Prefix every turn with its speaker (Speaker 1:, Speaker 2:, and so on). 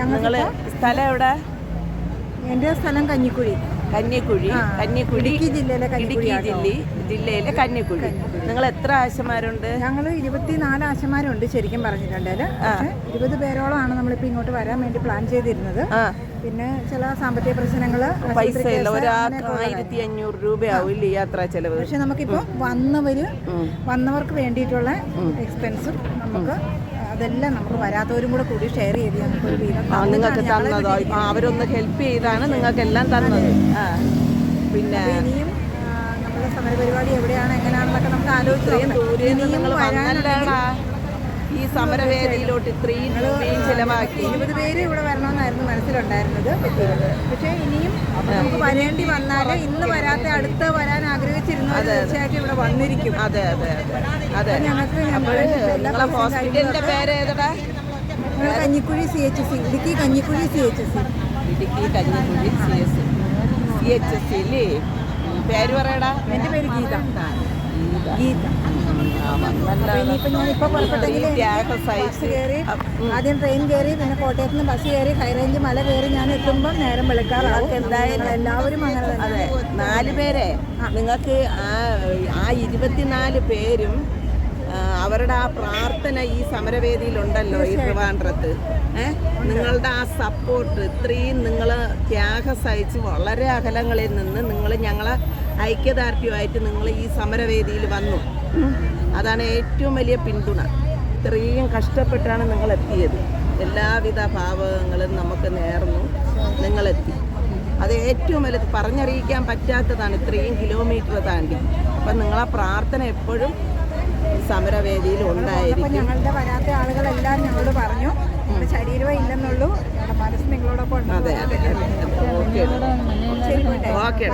Speaker 1: ഞങ്ങൾ
Speaker 2: സ്ഥലം എവിടെ?
Speaker 1: എന്റെ സ്ഥലം കഞ്ഞിക്കുഴി.
Speaker 2: കന്യക്കുഴി കന്യക്കുഴി
Speaker 1: ഇടുക്കി ജില്ലയിലെ
Speaker 2: ഇടുക്കി ജില്ല ജില്ലയിലെ കന്യക്കുഴി നിങ്ങൾ എത്ര ആശമാരുണ്ട്?
Speaker 1: ഞങ്ങൾ ഇരുപത്തിനാല് ആശമാരുണ്ട് ശരിക്കും പറഞ്ഞിട്ടുണ്ടെങ്കിൽ ഇരുപത് പേരോളമാണ് നമ്മളിപ്പോൾ ഇങ്ങോട്ട് വരാൻ വേണ്ടി പ്ലാൻ ചെയ്തിരുന്നത്. പിന്നെ ചില സാമ്പത്തിക പ്രശ്നങ്ങൾ
Speaker 2: പൈസ ഇല്ല ആയിരത്തി അഞ്ഞൂറ് രൂപയാവും ഇല്ലേ യാത്രാ ചെലവ്?
Speaker 1: പക്ഷെ നമുക്കിപ്പോൾ വന്നവര് വന്നവർക്ക് വേണ്ടിയിട്ടുള്ള എക്സ്പെൻസും നമുക്ക് അതെല്ലാം നമുക്ക് വരാത്തവരും കൂടെ കൂടി ഷെയർ ചെയ്ത് ഞങ്ങൾക്ക് ഒരു വീതം
Speaker 2: ആ നിങ്ങൾക്ക്
Speaker 1: തന്നിട്ടാണ് ഞങ്ങളെ
Speaker 2: തന്നതോ. അവരൊന്ന് ഹെൽപ്പ് ചെയ്താണ് നിങ്ങൾക്ക് എല്ലാം തന്നത്. പിന്നെ
Speaker 1: ഇനിയും നമ്മുടെ സമരപരിപാടി എവിടെയാണ് എങ്ങനെയാണെന്നൊക്കെ നമുക്ക്
Speaker 2: നിങ്ങൾ ഈ സമരവേദിയിലോട്ട് ഇത്രയും രൂപയും ചിലവാക്കി.
Speaker 1: ഇരുപത് പേര് ഇവിടെ വരണമെന്നായിരുന്നു മനസ്സിലുണ്ടായിരുന്നത്. പക്ഷേ ഇനിയും നമുക്ക് വരേണ്ടി വന്നാൽ ഇന്ന് വരാത്ത അടുത്ത വരാൻ ആഗ്രഹിച്ചിരുന്നവർ തീർച്ചയായിട്ടും ഇവിടെ വന്നിരിക്കും.
Speaker 2: അതെ അതെ അതെ.
Speaker 1: ഞങ്ങൾക്ക് ഞങ്ങളെ
Speaker 2: ഹോസ്പിറ്റലിന്റെ പേര് ഏതടാ
Speaker 1: ഞങ്ങൾ Kanjikuzhi C H C Idukki Kanjikuzhi C H C
Speaker 2: Idukki Kanjikuzhi C H C H S C അല്ലേ പേര് പറയടാ.
Speaker 1: എന്റെ പേര് ഗീത.
Speaker 2: ഗീത.
Speaker 1: ഇനിയിപ്പോൾ ഞാൻ ഇപ്പോൾ പുറപ്പെട്ടെങ്കിൽ ആദ്യം ട്രെയിൻ കയറി പിന്നെ കോട്ടയത്ത് നിന്ന് ബസ് കയറി ഹൈറേഞ്ച് മല കയറി ഞാൻ എത്തുമ്പോൾ നേരം വെളുക്കാറാവും. എന്തായാലും എല്ലാവരും അങ്ങനെ
Speaker 2: അതെ. നാല് പേരെ. നിങ്ങൾക്ക് ആ ആ ഇരുപത്തിനാല് പേരും അവരുടെ ആ പ്രാർത്ഥന ഈ സമരവേദിയിലുണ്ടല്ലോ ഈ ട്രിവാൻഡ്രത്ത്. നിങ്ങളുടെ ആ സപ്പോർട്ട് ഇത്രയും നിങ്ങൾ ത്യാഗ സഹിച്ച് വളരെ അകലങ്ങളിൽ നിന്ന് നിങ്ങൾ ഞങ്ങളെ ഐക്യദാർഢ്യമായിട്ട് നിങ്ങൾ ഈ സമരവേദിയിൽ വന്നു. അതാണ് ഏറ്റവും വലിയ പിന്തുണ. ഇത്രയും കഷ്ടപ്പെട്ടാണ് നിങ്ങൾ എത്തിയത് എല്ലാവിധ ഭാവങ്ങളും നമുക്ക് നേർന്നു നിങ്ങളെത്തി. അത് ഏറ്റവും വലുത് പറഞ്ഞറിയിക്കാൻ പറ്റാത്തതാണ് ഇത്രയും കിലോമീറ്റർ താണ്ടി. അപ്പം നിങ്ങളെ പ്രാർത്ഥന എപ്പോഴും സമരവേദിയിൽ ഉണ്ടായിരിക്കും
Speaker 1: ഞങ്ങളുടെ വരാത്ത ആളുകളെല്ലാം ഞങ്ങളോട് പറഞ്ഞു നമ്മുടെ ശരീരമേ ഇല്ലെന്നുള്ളൂ ഞങ്ങളുടെ മനസ്സ് നിങ്ങളോടൊപ്പം
Speaker 2: അതെ ഓക്കെ. ഓക്കെ.